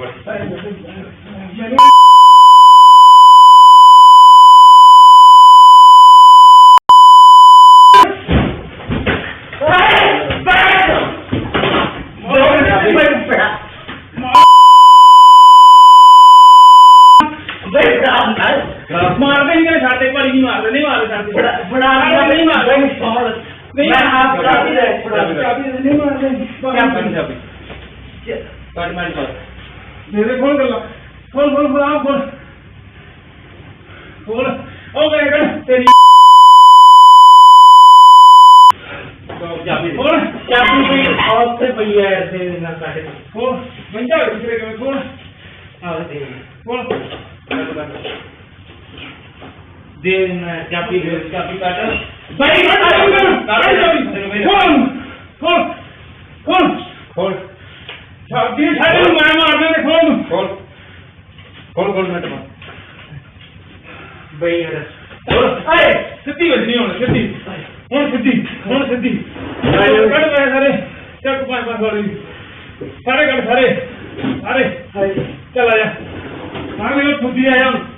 बोले मारते नहीं छाते पर नहीं मारते नहीं मारते छाते फड़ा नहीं मारते नहीं आप फड़ा नहीं मारते क्या? बन जाबे पर मार पर दे फ़ोन कर ला। फ़ोन फ़ोन फ़ोन आप फ़ोन। फ़ोन ओ करे कर तेरी फ़ोन चाबी पे और से भैया ऐसे ना काटे फ़ोन बन जाओ दूसरे के फ़ोन आ दे फ़ोन दे ना चाबी दे चाबी काटा भाई। मत आओ फ़ोन फ़ोन फ़ोन फ़ोन चाबी छाड़ो बोल मैं में भाई अरे सिद्धि बच्ची हूँ सिद्धि हूँ सिद्धि हूँ सिद्धि कट गए सारे चक पाँच पाँच वाली सारे कट सारे सारे चल आया हाँ मेरे छुट्टी आया हूँ